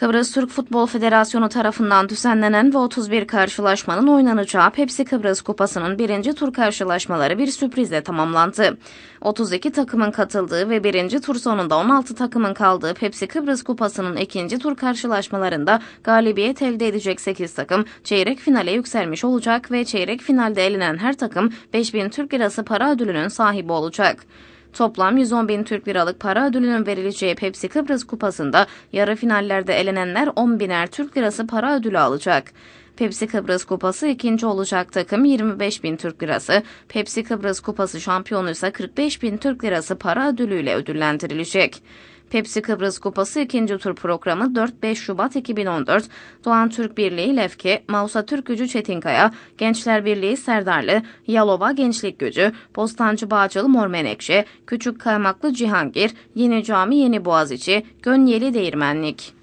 Kıbrıs Türk Futbol Federasyonu tarafından düzenlenen ve 31 karşılaşmanın oynanacağı Pepsi Kıbrıs Kupası'nın birinci tur karşılaşmaları bir sürprizle tamamlandı. 32 takımın katıldığı ve birinci tur sonunda 16 takımın kaldığı Pepsi Kıbrıs Kupası'nın ikinci tur karşılaşmalarında galibiyet elde edecek 8 takım çeyrek finale yükselmiş olacak ve çeyrek finalde elenen her takım 5000 Türk Lirası para ödülünün sahibi olacak. Toplam 110 bin Türk liralık para ödülünün verileceği Pepsi Kıbrıs Kupası'nda yarı finallerde elenenler 10 biner Türk lirası para ödülü alacak. Pepsi Kıbrıs Kupası ikinci olacak takım 25 bin Türk lirası, Pepsi Kıbrıs Kupası şampiyonu ise 45 bin Türk lirası para ödülüyle ödüllendirilecek. Pepsi Kıbrıs Kupası ikinci tur programı 4-5 Şubat 2014, Doğan Türk Birliği Lefke, Mausa Türk Gücü Çetinkaya, Gençler Birliği Serdarlı, Yalova Gençlik Gücü, Bostancı Bağcılı Mor Menekşe, Küçük Kaymaklı Cihangir, Yeni Cami Yeni Boğaziçi, Gönyeli Değirmenlik.